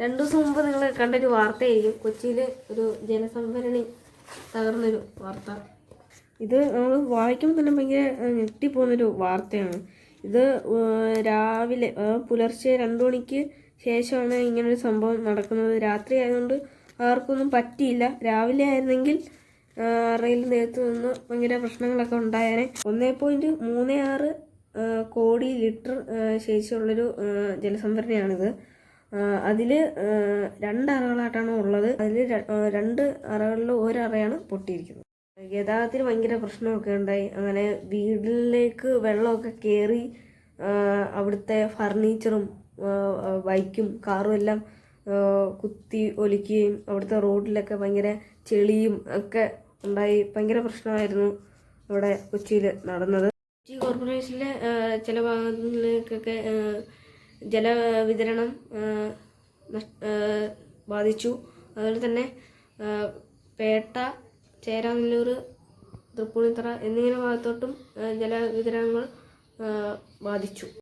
രണ്ടു ദിവസം മുമ്പ് നിങ്ങൾ കണ്ടൊരു വാർത്തയായിരിക്കും. കൊച്ചിയിൽ ഒരു ജനസംഭരണി തകർന്നൊരു വാർത്ത. ഇത് നമ്മൾ വായിക്കുമ്പോൾ തന്നെ ഭയങ്കര ഞെട്ടിപ്പോകുന്നൊരു വാർത്തയാണ്. ഇത് രാവിലെ പുലർച്ചെ രണ്ടു മണിക്ക് ശേഷമാണ് ഇങ്ങനൊരു സംഭവം നടക്കുന്നത്. രാത്രി ആയതുകൊണ്ട് ആർക്കൊന്നും പറ്റിയില്ല. രാവിലെ ആയിരുന്നെങ്കിൽ റെയിൽ നേരത്തു നിന്ന് ഭയങ്കര പ്രശ്നങ്ങളൊക്കെ ഉണ്ടായേനെ. ഒന്നേ പോയിന്റ് മൂന്ന് ആറ് കോടി ലിറ്റർ ശേഷിയുള്ളൊരു ജലസംഭരണിയാണിത് അതിൽ രണ്ട് അറകളായിട്ടാണ് ഉള്ളത്. അതിൽ രണ്ട് അറകളിൽ ഒരറയാണ് പൊട്ടിയിരിക്കുന്നത്. ഗതാഗതത്തിന് ഭയങ്കര പ്രശ്നമൊക്കെ ഉണ്ടായി. അങ്ങനെ വീട്ടിലേക്ക് വെള്ളമൊക്കെ കയറി അവിടുത്തെ ഫർണിച്ചറും ബൈക്കും കാറും എല്ലാം കുത്തി ഒലിക്കുകയും അവിടുത്തെ റോഡിലൊക്കെ ഭയങ്കര ചെളിയും ഒക്കെ ഉണ്ടായി. ഭയങ്കര പ്രശ്നമായിരുന്നു അവിടെ കൊച്ചിയിൽ നടന്നത്. കൊച്ചി കോർപ്പറേഷനിലെ ചില ഭാഗങ്ങളിലേക്കൊക്കെ ജലവിതരണം ബാധിച്ചു. അതുപോലെ തന്നെ പേട്ട ചേരാനല്ലൂർ തൃപ്പൂണിത്തറ എന്നിങ്ങനെ ഭാഗത്തോട്ടും ജലവിതരണങ്ങൾ ബാധിച്ചു.